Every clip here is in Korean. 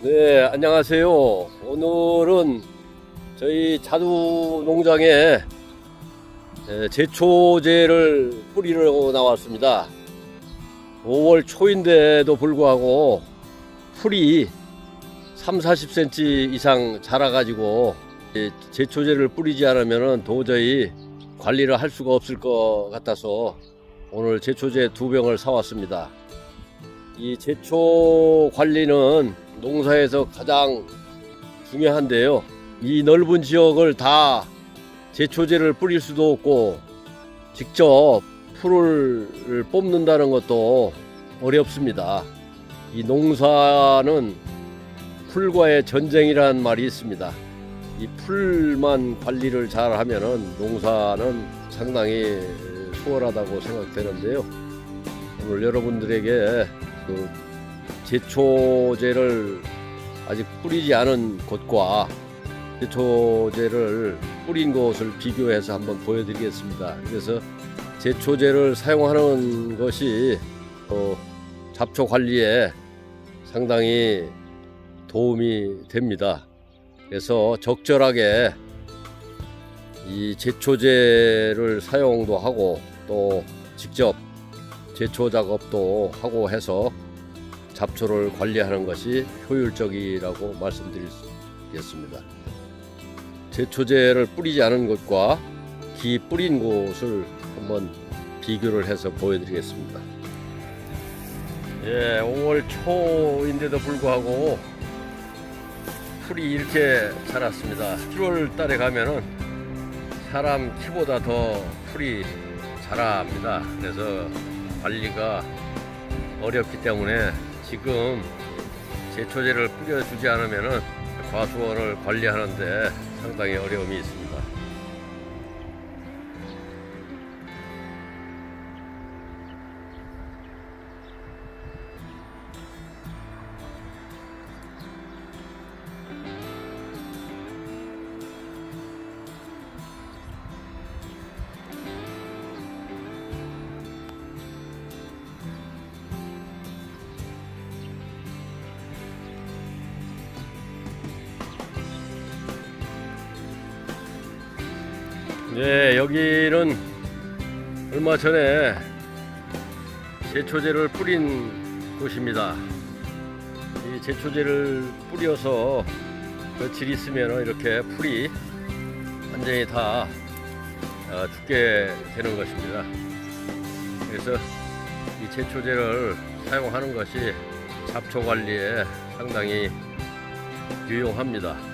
네, 안녕하세요. 오늘은 저희 자두 농장에 에, 제초제를 뿌리러 나왔습니다. 5월 초인데도 불구하고 풀이 3, 40cm 이상 자라가지고 이 제초제를 뿌리지 않으면 도저히 관리를 할 수가 없을 것 같아서 오늘 제초제 두 병을 사왔습니다. 이 제초 관리는 농사에서 가장 중요한데요. 이 넓은 지역을 다 제초제를 뿌릴 수도 없고 직접 풀을 뽑는다는 것도 어렵습니다. 이 농사는 풀과의 전쟁이라는 말이 있습니다. 이 풀만 관리를 잘 하면은 농사는 상당히 수월하다고 생각되는데요. 오늘 여러분들에게 그 제초제를 아직 뿌리지 않은 곳과 제초제를 뿌린 곳을 비교해서 한번 보여드리겠습니다. 그래서 제초제를 사용하는 것이 어, 잡초 관리에 상당히 도움이 됩니다. 그래서 적절하게 이 제초제를 사용도 하고 또 직접 제초 작업도 하고 해서 잡초를 관리하는 것이 효율적이라고 말씀드리겠습니다. 제초제를 뿌리지 않은 곳과 기 뿌린 곳을 한번 비교를 해서 보여드리겠습니다. 예, 5월 초인데도 불구하고 풀이 이렇게 자랐습니다. 7월 달에 가면은 사람 키보다 더 풀이 자랍니다. 그래서 관리가 어렵기 때문에 지금 제초제를 뿌려주지 않으면은 과수원을 관리하는데 상당히 어려움이 있습니다. 네, 여기는 얼마 전에 제초제를 뿌린 곳입니다. 이 제초제를 뿌려서 며칠 있으면 이렇게 풀이 완전히 다 어, 죽게 되는 것입니다. 그래서 이 제초제를 사용하는 것이 잡초 관리에 상당히 유용합니다.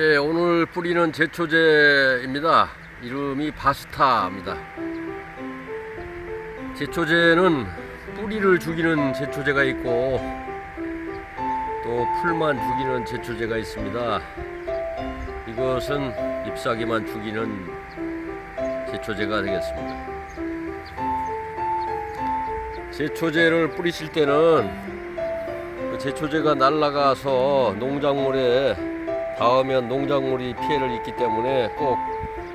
예, 오늘 뿌리는 제초제입니다. 이름이 바스타입니다. 제초제는 뿌리를 죽이는 제초제가 있고 또 풀만 죽이는 제초제가 있습니다. 이것은 잎사귀만 죽이는 제초제가 되겠습니다. 제초제를 뿌리실 때는 그 제초제가 날아가서 농작물에 닿으면 농작물이 피해를 입기 때문에 꼭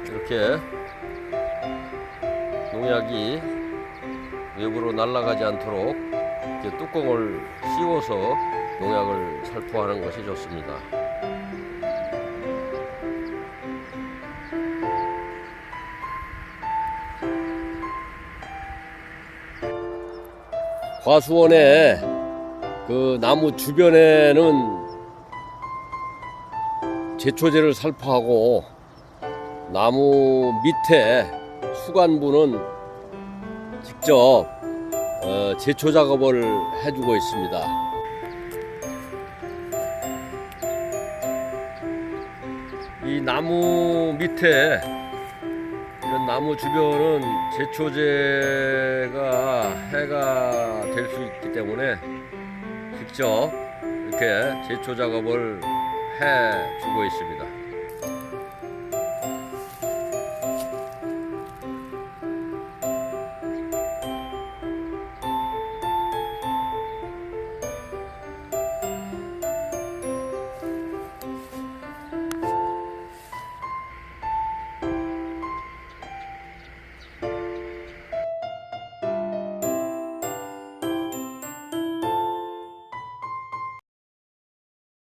이렇게 농약이 외부로 날아가지 않도록 이렇게 뚜껑을 씌워서 농약을 살포하는 것이 좋습니다. 과수원에 그 나무 주변에는 제초제를 살포하고 나무 밑에 수간부는 직접 어, 제초 작업을 해주고 있습니다. 이 나무 밑에 이런 나무 주변은 제초제가 해가 될 수 있기 때문에 직접 이렇게 제초 작업을 해 주고 있습니다.